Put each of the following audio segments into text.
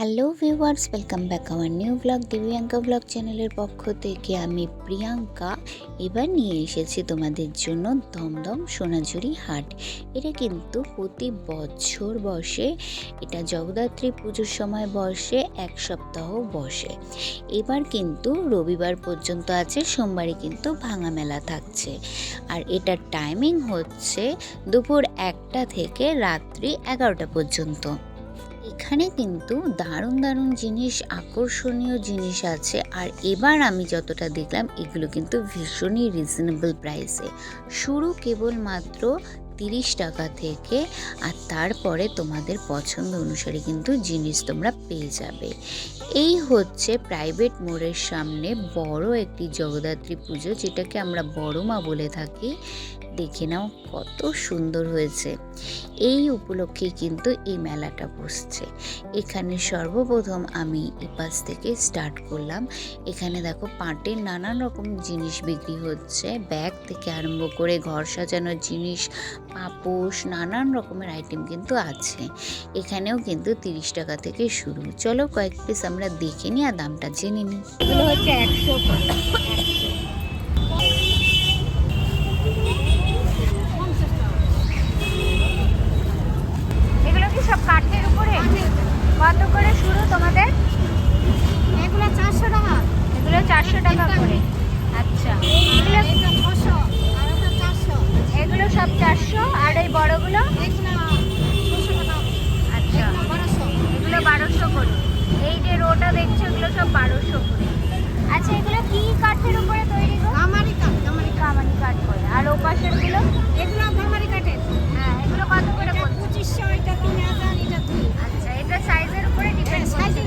Hello viewers welcome back আমার new blog Divyanka blog চ্যানেলের পক্ষ থেকে আমি প্রিয়াঙ্কা। এবার নিয়ে এসেছি তোমাদের জন্য দমদম সোনাঝুরি হাট। এটা কিন্তু প্রতি বছর বসে। এটা জগদ্ধাত্রী পুজোর সময় বসে, এক সপ্তাহ বসে। এবার কিন্তু রবিবার পর্যন্ত আছে, সোমবারে কিন্তু ভাঙা মেলা থাকছে। আর এটার টাইমিং হচ্ছে দুপুর একটা থেকে রাত্রি এগারোটা পর্যন্ত। এখানে কিন্তু দারুণ দারুণ জিনিস, আকর্ষণীয় জিনিস আছে। আর এবার আমি যতটা দেখলাম, এগুলো কিন্তু ভীষণই রিজনেবল প্রাইসে শুরু কেবলমাত্র তিরিশ টাকা থেকে, আর তারপরে তোমাদের পছন্দ অনুসারে কিন্তু জিনিস তোমরা পেয়ে যাবে। এই হচ্ছে প্রাইভেট মোড়ের সামনে বড় একটি জগদ্ধাত্রী পুজো, যেটাকে আমরা বড়মা বলে থাকি। দেখে নাও কত সুন্দর হয়েছে। এই উপলক্ষে কিন্তু এই মেলাটা বসছে। এখানে সর্বপ্রথম আমি এপাশ থেকে স্টার্ট করলাম। এখানে দেখো পাটের নানান রকম জিনিস বিক্রি হচ্ছে। ব্যাগ থেকে আরম্ভ করে ঘর সাজানোর জিনিস, পাপোশ, নানান রকমের আইটেম কিন্তু আছে। এখানেও কিন্তু তিরিশ টাকা থেকে শুরু। চলো কয়েক পিস আমরা দেখে নিই আর দামটা জেনে নিই। হচ্ছে একশো। কত করে শুরু তোমাদের? এগুলো চারশো টাকা। এগুলো চারশো টাকা করে। আচ্ছা। এগুলো ছশো চারশো। এগুলো সব চারশো আর এই বড়গুলো? আচ্ছা। এগুলো বারোশো। করে। এই যে রোটা দেখছ এগুলো সব বারোশো করে। আচ্ছা এগুলো কি কাঠের উপরে তৈরি গো? গামারি কাঠ কাঠ। কামানি কাঠ করে। আর ও পাশেরগুলো এগুলো কাঠের। হ্যাঁ এগুলো কত করে পঁচিশশো এটা তিন হাজার এটা দুই এটা সাইজের উপরে ডিপেন্ড সাইজের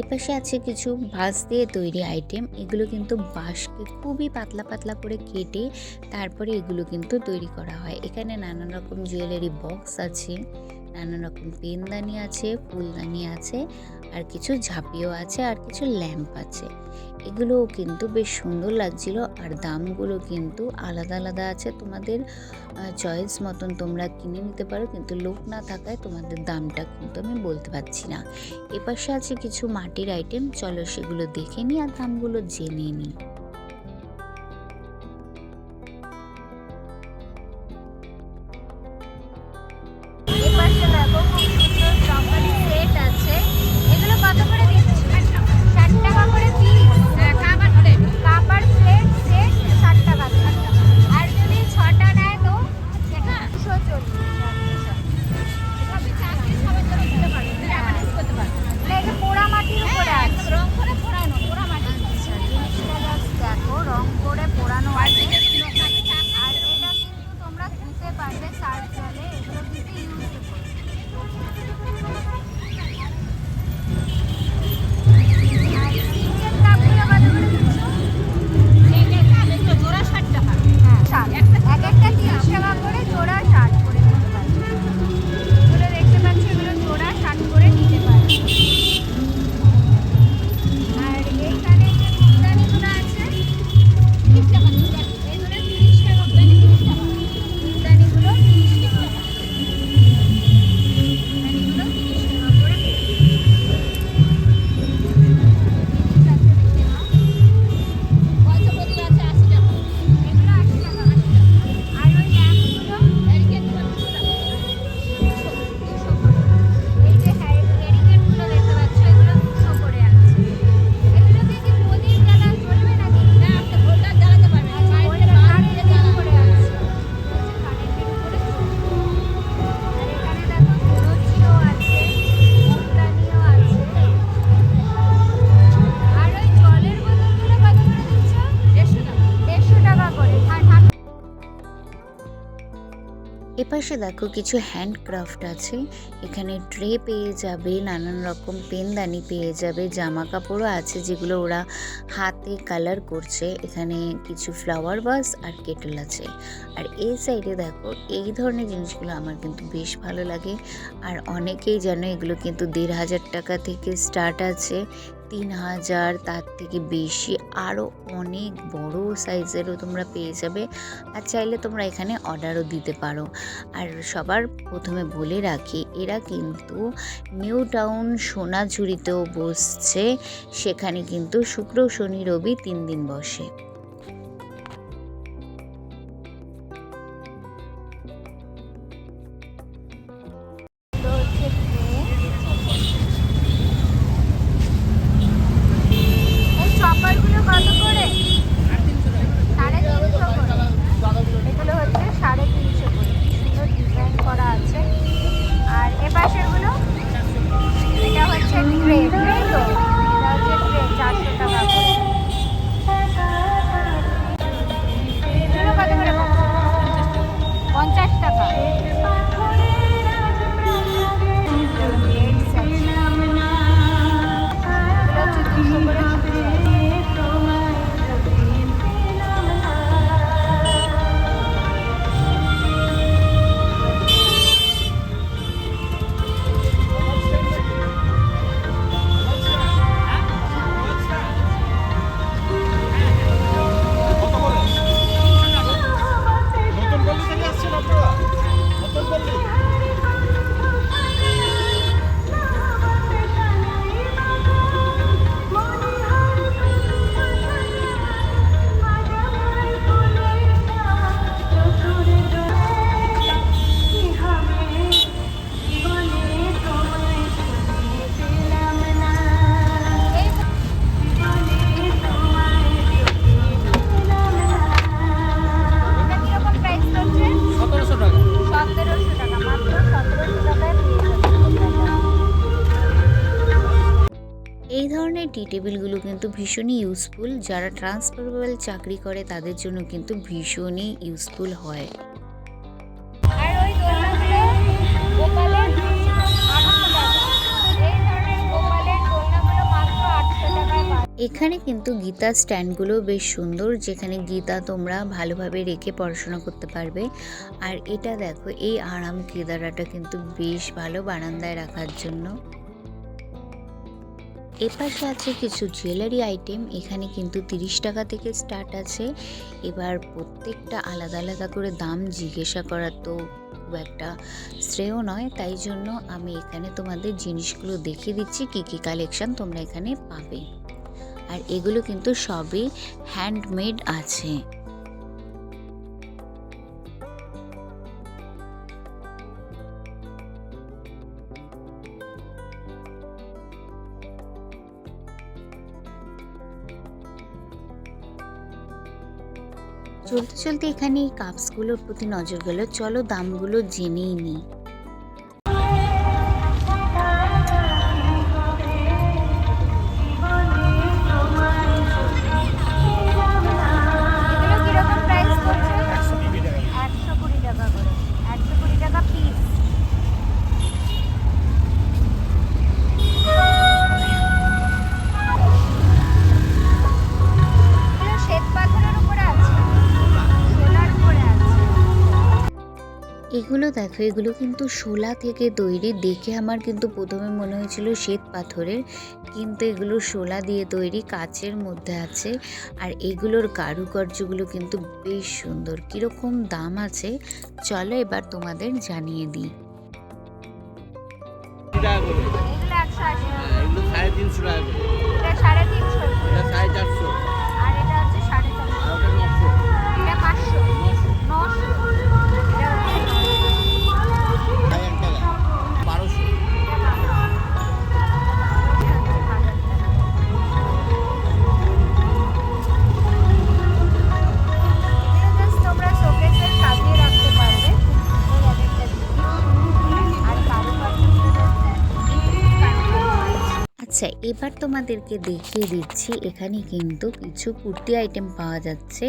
এপাশে আছে কিছু বাঁশ দিয়ে তৈরি আইটেম এগুলো কিন্তু বাঁশকে খুবই পাতলা পাতলা করে কেটে তারপরে এগুলো কিন্তু তৈরি করা হয়। এখানে নানান রকম জুয়েলারি বক্স আছে, নানান রকম পেনদানি আছে, ফুলদানি আছে। আর কিছু ঝাঁপিও আছে আর কিছু ল্যাম্প আছে। এগুলোও কিন্তু বেশ সুন্দর লাগছিল আর দামগুলো কিন্তু আলাদা আলাদা আছে। তোমাদের চয়েস মতন তোমরা কিনে নিতে পারো, কিন্তু লোক না থাকায় তোমাদের দামটা কিন্তু আমি বলতে পারছি না। এপাশে আছে কিছু মাটির আইটেম চলো সেগুলো দেখে নিই আর দামগুলো জেনে নিই। টাকা করে পিস এপাশে দেখো কিছু হ্যান্ডক্রাফট আছে। এখানে ট্রে পেয়ে যাবে, নানান রকম পেনদানি পেয়ে যাবে জামা কাপড়ও আছে যেগুলো ওরা হাতে কালার করছে। এখানে কিছু ফ্লাওয়ার বাস আর কেটল আছে। আর এই সাইডে দেখো, এই ধরনের জিনিসগুলো আমার কিন্তু বেশ ভালো লাগে। আর অনেকেই জানো এগুলো কিন্তু দেড় হাজার টাকা থেকে স্টার্ট আছে। তিন হাজার, তার থেকে বেশি আরও অনেক বড় সাইজেরও তোমরা পেয়ে যাবে। আর চাইলে তোমরা এখানে অর্ডারও দিতে পারো। আর সবার প্রথমে বলে রাখি, এরা কিন্তু নিউ টাউন সোনাঝুরিতেও বসছে। সেখানে কিন্তু শুক্র, শনি, রবি তিন দিন বসে। টেবিলগুলো কিন্তু ভীষণই ইউজফুল যারা ট্রান্সফারেবল চাকরি করে তাদের জন্য কিন্তু ভীষণই ইউজফুল হয়। এখানে কিন্তু গীতা স্ট্যান্ডগুলো বেশ সুন্দর যেখানে গীতা তোমরা ভালোভাবে রেখে পড়াশোনা করতে পারবে। আর এটা দেখো এই আরাম কেদারাটা কিন্তু বেশ ভালো বারান্দায় রাখার জন্য। এপাশে আছে কিছু জুয়েলারি আইটেম এখানে কিন্তু তিরিশ টাকা থেকে স্টার্ট আছে। এবার প্রত্যেকটা আলাদা আলাদা করে দাম জিজ্ঞাসা করা তো খুব একটা শ্রেয় নয়, তাই জন্য আমি এখানে তোমাদের জিনিসগুলো দেখিয়ে দিচ্ছি, কী কী কালেকশন তোমরা এখানে পাবে। আর এগুলো কিন্তু সবই হ্যান্ডমেড আছে। চলতে চলতে এখানে এই কাপসগুলোর প্রতি নজর গেল। চলো দামগুলো জেনেই নিই। দেখো এগুলো কিন্তু শোলা থেকে তৈরি। দেখে আমার কিন্তু প্রথমে মনে হয়েছিল শ্বেত পাথরের কিন্তু এগুলো শোলা দিয়ে তৈরি কাচের মধ্যে আছে। আর এগুলোর কারুকার্যগুলো কিন্তু বেশ সুন্দর। কীরকম দাম আছে চলো এবার তোমাদের জানিয়ে দিই। এগুলো একশো আশি হ্যাঁ, এগুলো সাড়ে তিনশো টাকা আচ্ছা এবার তোমাদেরকে দেখিয়ে দিচ্ছি, এখানে কিন্তু কিছু কুর্তি আইটেম পাওয়া যাচ্ছে।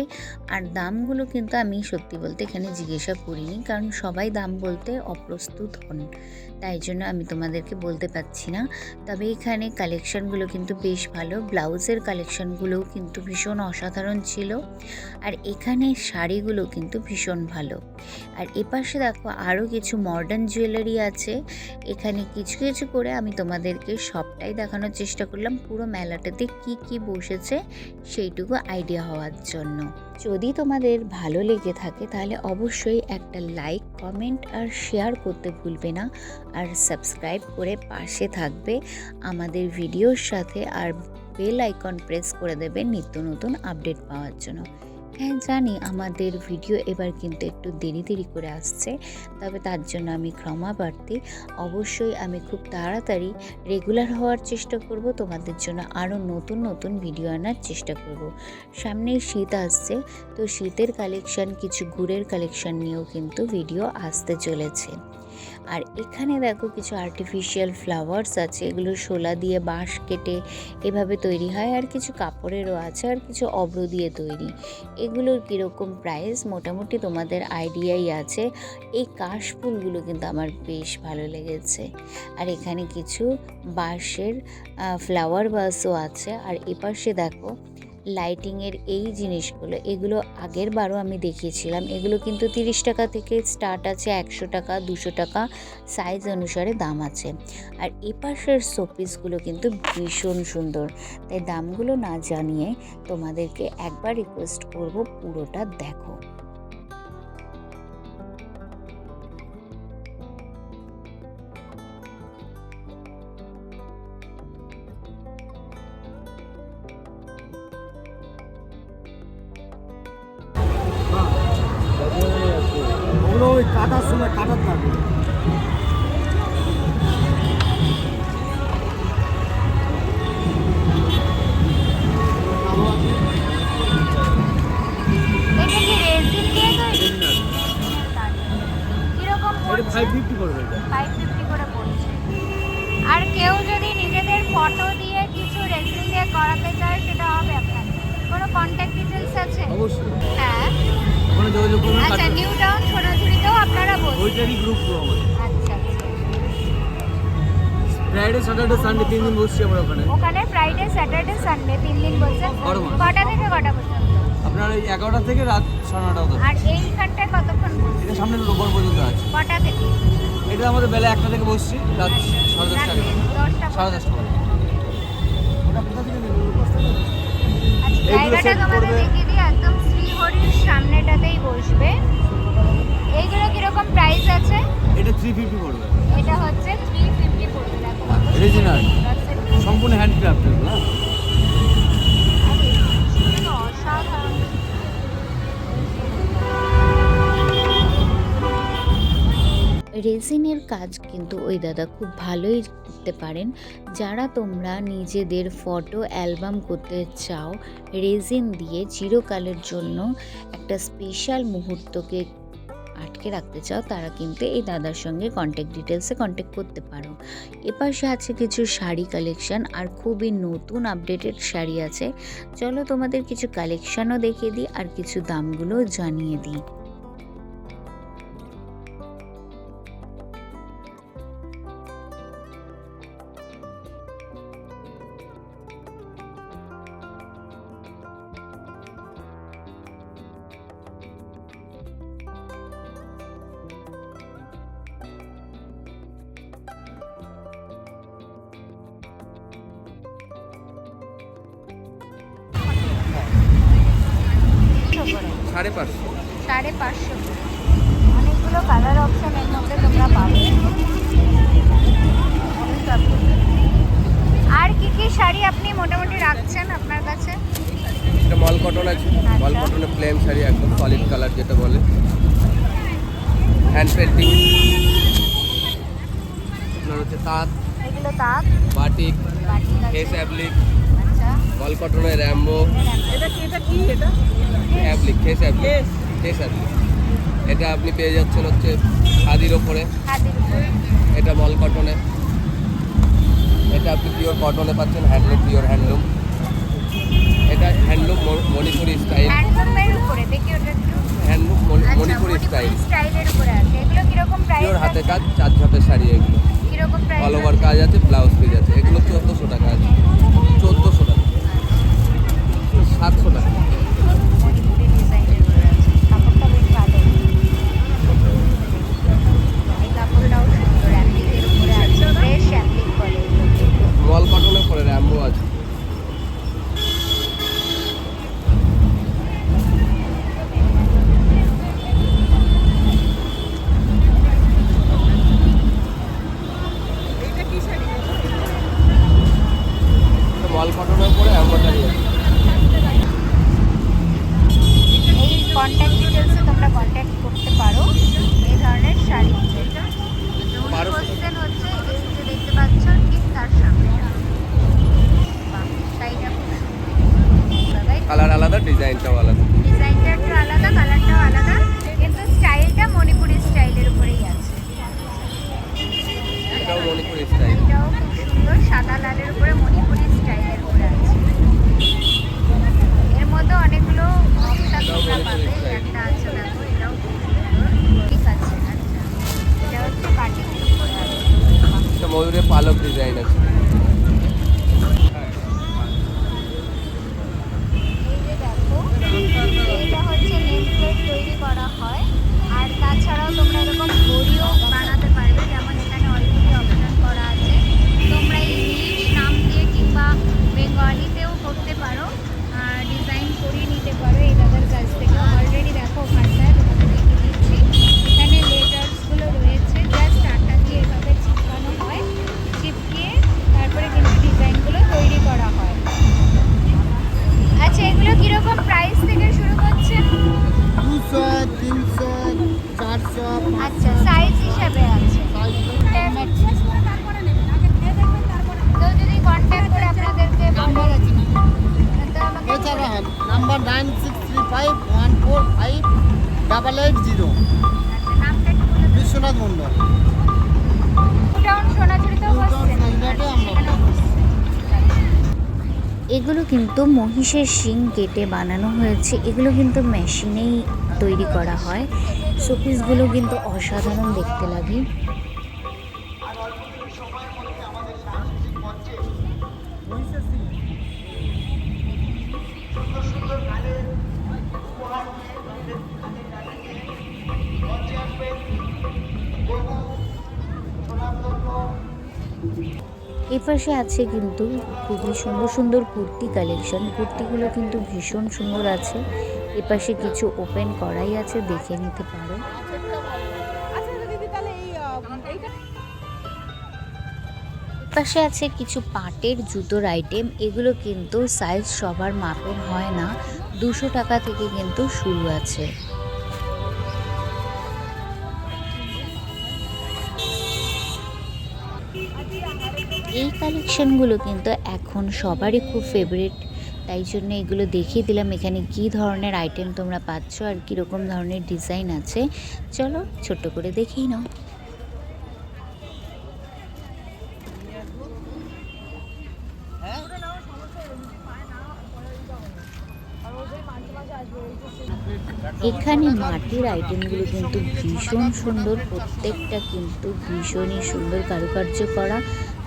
আর দামগুলো কিন্তু আমি সত্যি বলতে এখানে জিজ্ঞাসা করিনি, কারণ সবাই দাম বলতে অপ্রস্তুত হন। তাই জন্য আমি তোমাদেরকে বলতে পারছি না। তবে এখানে কালেকশনগুলো কিন্তু বেশ ভালো। ব্লাউজের কালেকশনগুলোও কিন্তু ভীষণ অসাধারণ ছিল। আর এখানে শাড়িগুলো কিন্তু ভীষণ ভালো। আর এপাশে দেখো আরও কিছু মডার্ন জুয়েলারি আছে। এখানে কিছু কিছু করে আমি তোমাদেরকে সবটাই দেখানোর চেষ্টা করলাম। পুরো মেলাটাতে কি কি বসেছে সেইটুকু আইডিয়া হওয়ার জন্য। যদি তোমাদের ভালো লেগে থাকে, তাহলে অবশ্যই একটা লাইক কমেন্ট আর শেয়ার করতে ভুলবে না। আর সাবস্ক্রাইব করে পাশে থাকবে। আমাদের ভিডিওর সাথে আর বেল আইকন প্রেস করে দেবে নিত্য নতুন আপডেট পাওয়ার জন্য। হ্যাঁ জানি আমাদের ভিডিও এবার কিন্তু একটু দেরি দেরি করে আসছে, তবে তার জন্য আমি ক্ষমা প্রার্থী। অবশ্যই আমি খুব তাড়াতাড়ি রেগুলার হওয়ার চেষ্টা করব, তোমাদের জন্য আরও নতুন নতুন ভিডিও আনার চেষ্টা করব। সামনেই শীত আসছে, তো শীতের কালেকশান কিছু গুড়ের কালেকশান নিয়েও কিন্তু ভিডিও আসতে চলেছে। আর এখানে দেখো কিছু আর্টিফিশিয়াল ফ্লাওয়ার্স আছে, এগুলো শোলা দিয়ে বাঁশ কেটে এভাবে তৈরি হয় আর কিছু কাপড়েরও আছে আর কিছু অব্র দিয়ে তৈরি। এগুলোর কীরকম প্রাইস মোটামুটি তোমাদের আইডিয়াই আছে। এই কাশফুলগুলো কিন্তু আমার বেশ ভালো লেগেছে। আর এখানে কিছু বাঁশের ফ্লাওয়ার বাসও আছে। আর এপাশে দেখো লাইটিংয়ের এই জিনিসগুলো, এগুলো আগের বারও আমি দেখিয়েছিলাম। এগুলো কিন্তু তিরিশ টাকা থেকে স্টার্ট আছে, একশো টাকা, দুশো টাকা সাইজ অনুসারে দাম আছে। আর এপাশের শোপিসগুলো কিন্তু ভীষণ সুন্দর। তাই দামগুলো না জানিয়ে তোমাদেরকে একবার রিকোয়েস্ট করব পুরোটা দেখো। ওগুলো ওই কাটার সময় কাটার থাকে এটা কি রেজিন দিয়ে তৈরি? কীরকম পড়ছে ফাইভ ফিফটি করবে এটা ফাইভ ফিফটি করে পড়ছে আর কেউ যদি নিজেদের ফটো দিয়ে কিছু রেজিন দিয়ে করাতে চায় সেটা হবে আপনাদের। কোনো কন্ট্যাক্ট ডিটেলস আছে? অবশ্যই। হ্যাঁ। ওখানে যোগাযোগ করবেন আচ্ছা নিউ টাউন সোনাঝুরিতেও আপনারা বলছেন ওইটারই গ্রুপ পুরো আমাদের। আচ্ছা। ফ্রাইডে স্যাটারডে সানডে তিন দিন বসছি আমরা ওখানে। ওখানে ফ্রাইডে স্যাটারডে সানডে তিন দিন মাস। কটা থেকে কটা পর্যন্ত? আপনার এই এগারোটা থেকে রাত সাড়ে নটা অবধি আর এইখানটায় কতক্ষণ? এটা সামনে রোববার পর্যন্ত আছে। কটা থেকে? এটা আমাদের বেলা একটা থেকে বসছি রাত সাড়ে দশটা সাড়ে দশটা আচ্ছা, জায়গাটা তোমাদের দেখিয়ে দিই একদম শ্রীহরির সামনেটাতেই বসবে। এইগুলো কীরকম প্রাইস আছে? এটা থ্রি ফিফটি পড়বে। এটা হচ্ছে থ্রি ফিফটি পড়বে দেখো। It। সম্পূর্ণ হ্যান্ডক্রাফটেড এগুলো রেজিনের কাজ কিন্তু ওই দাদা খুব ভালোই করতে পারেন। যারা তোমরা নিজেদের ফটো, অ্যালবাম করতে চাও, রেজিন দিয়ে চিরকালের জন্য একটা স্পেশাল মুহূর্তকে আটকে রাখতে চাও, তারা কিন্তু এই দাদার সঙ্গে কন্ট্যাক্ট ডিটেলসে কন্ট্যাক্ট করতে পারো। এপাশে আছে কিছু শাড়ি কালেকশন আর খুবই নতুন আপডেটেড শাড়ি আছে। চলো তোমাদের কিছু কালেকশনও দেখিয়ে দিই আর কিছু দামগুলোও জানিয়ে দিই। করে সাড়ে পাঁচশো। সাড়ে পাঁচশো। অনেকগুলো কালার অপশন এর মধ্যে তোমরা পাবে। আর কি কি শাড়ি আপনি মোটামুটি রাখছেন আপনার কাছে? এটা মল কটন আছে। মল। কটনের প্লেন শাড়ি একদম সলিড কালার যেটা বলে। হ্যান্ড পেন্টিং আপনার হচ্ছে তাঁত এগুলো তাক বাটিক বাটিক। ফেস অ্যাবলিক আচ্ছা। মল কটনের র্যাম্বো এটা কি এটা কি এটা? অ্যাবলিক ফেস অ্যাবলিক ফেস অ্যাবলিক এটা আপনি পেয়ে যাচ্ছেন হচ্ছে খাদির ওপরে। এটা মল কটনে। এটা আপনি পিওর কটনে পাচ্ছেন হ্যান্ডলুম পিওর হ্যান্ডলুম এটা হ্যান্ডলুম মণিপুরি স্টাইল হ্যান্ডলুম আচ্ছা মণিপুরি স্টাইল স্টাইলের উপরে আছে। এগুলো কীরকম প্রাইস পিওর হাতে কাজ চার ঝাপের শাড়ি এগুলো। প্রাইস অল ওভার কাজ আছে ব্লাউজ পিস আছে। এগুলো চোদ্দোশো টাকা আছে। চোদ্দোশো টাকা। সাতশো টাকা। মল কটনের পরে এম্বয়ডারি এই কন্ট্যাক্ট ডিটেলসে তোমরা কন্ট্যাক্ট করতে পারো। এই ধরনের শাড়ি। কোশ্চেন হচ্ছে এই যে দেখতে পাচ্ছ ঠিক তার সামনে। কালার আলাদা ডিজাইনটাও আলাদা। ডিজাইনটা একটু আলাদা কালারটাও আলাদা। কিন্তু স্টাইলটা মণিপুরি স্টাইলের উপরেই আছে। এটাও মণিপুরি স্টাইল এটাও খুব সুন্দর সাদা লালের উপরে মণিপুরি স্টাইলের উপরে আছে এর মধ্যে অনেকগুলো অপশন তোমরা পাবে একটা আছে দেখো এটাও ঠিক আছে আচ্ছা। এটা হচ্ছে উপরে ময়ূরের পালক ডিজাইন আছে। দেখো এইটা হচ্ছে নেম প্লেট তৈরি করা হয়। আর তাছাড়াও তোমরা এরকম ঘড়িও করিয়ে নিতে পারো এই দাদার কাছ থেকে। অলরেডি দেখো ওখানটায় তোমাদের দেখে দিচ্ছি। এখানে লেটার্সগুলো রয়েছে। জাস্ট আটা দিয়ে এভাবে চিপকানো হয়। চিপকিয়ে তারপরে কিন্তু ডিজাইনগুলো তৈরি করা হয়। আচ্ছা এগুলো কীরকম প্রাইস থেকে শুরু করছে? দুশো তিনশো চারশো আচ্ছা সাইজ হিসাবে আছে। Eight zero? বিশ্বনাথ মন্ডল আমরা। এগুলো কিন্তু মহিষের শিং কেটে বানানো হয়েছে এগুলো কিন্তু মেশিনেই তৈরি করা হয় শোপিসগুলো কিন্তু অসাধারণ দেখতে লাগে এপাশে আছে কিন্তু খুবই সুন্দর সুন্দর কুর্তি কালেকশন। কুর্তিগুলো কিন্তু ভীষণ সুন্দর আছে। এপাশে কিছু ওপেন করাই আছে, দেখে নিতে পারো। পাশে আছে কিছু পাটের জুতোর আইটেম এগুলো কিন্তু সাইজ সবার মাপের হয় না। দুশো টাকা থেকে কিন্তু শুরু আছে। কালেকশনগুলো কিন্তু এখন সবারই খুব ফেভারিট তাই জন্য এগুলো দেখিয়ে দিলাম। এখানে কি ধরনের আইটেম তোমরা পাচ্ছ আর কীরকম ধরনের ডিজাইন আছে, চলো ছোট্ট করে দেখেই নাও। এখানে মাটির আইটেমগুলো কিন্তু ভীষণ সুন্দর, প্রত্যেকটা কিন্তু ভীষণই সুন্দর কারুকার্য করা।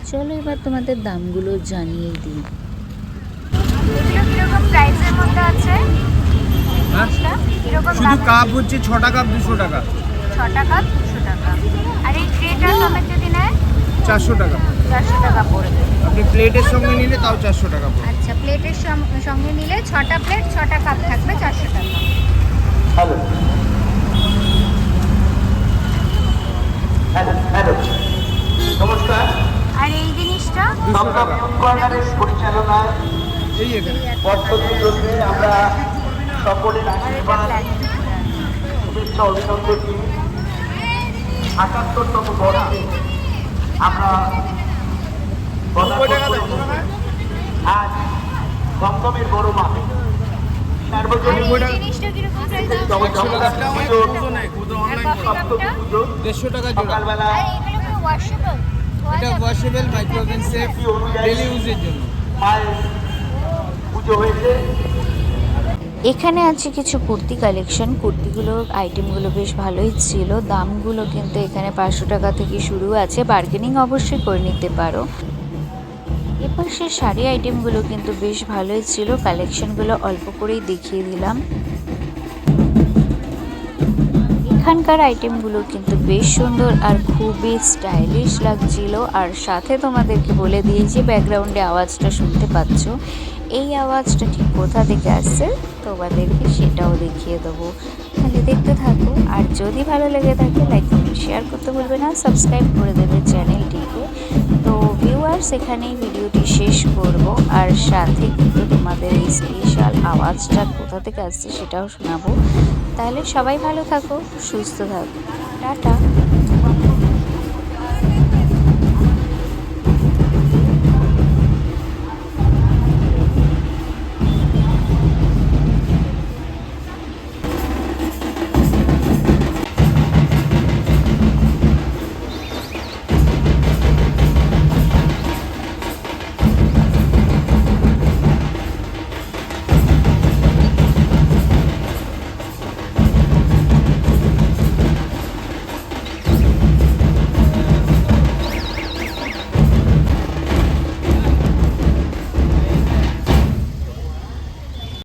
চলো এবার তোমাদের দামগুলো জানিয়ে দিই। এগুলো কীরকম প্রাইসের মধ্যে আছে? কীরকম শুধু কাপ হচ্ছে ছটা কাপ দুশো টাকা। ছ টাকা দুশো টাকা। আর এই ট্রেটা সমেত যদি নেয়? চারশো টাকা। চারশো টাকা পড়বে। আপনি প্লেটের সঙ্গে নিলে তাও চারশো টাকা পড়বে। আচ্ছা প্লেটের সঙ্গে নিলে ছটা প্লেট ছটা কাপ থাকবে চারশো টাকা হ্যালো হ্যালো হ্যালো নমস্কার আর এই জিনিসটা দমদম কর্নারের পরিচালনায় আমরা সকলের আশীর্বাদ শুভেচ্ছা অভিনন্দন নিয়ে আটাত্তরতম বর্ষে আমরা আজ দমদমের বড় মাঠে। সকালবেলা এটা ওয়াশেবল মাইক্রোওভেন সেফ ডেলি ইউজের জন্য। এখানে আছে কিছু কুর্তি কালেকশন কুর্তিগুলোর আইটেমগুলো বেশ ভালোই ছিল। দামগুলো কিন্তু এখানে পাঁচশো টাকা থেকে শুরু আছে। বার্গেনিং অবশ্যই করে নিতে পারো। এপাশে শাড়ি আইটেমগুলো কিন্তু বেশ ভালোই ছিল। কালেকশনগুলো অল্প করেই দেখিয়ে দিলাম। এখানকার আইটেমগুলো কিন্তু বেশ সুন্দর আর খুবই স্টাইলিশ লাগছিল। আর সাথে তোমাদেরকে বলে দিয়েছি ব্যাকগ্রাউন্ডে আওয়াজটা শুনতে পাচ্ছ। এই আওয়াজটা ঠিক কোথা থেকে আসছে তোমাদেরকে সেটাও দেখিয়ে দেবো। তাহলে দেখতে থাকো, আর যদি ভালো লেগে থাকে লাইক শেয়ার করতে বলবে না। সাবস্ক্রাইব করে দেবে চ্যানেলটিকে। তো সেখানেই ভিডিওটি শেষ করব। আর সাথে কিন্তু তোমাদের এই স্পেশাল আওয়াজটা কোথা থেকে আসছে সেটাও শোনাবো। তাহলে সবাই ভালো থাকো, সুস্থ থাকো। টাটা।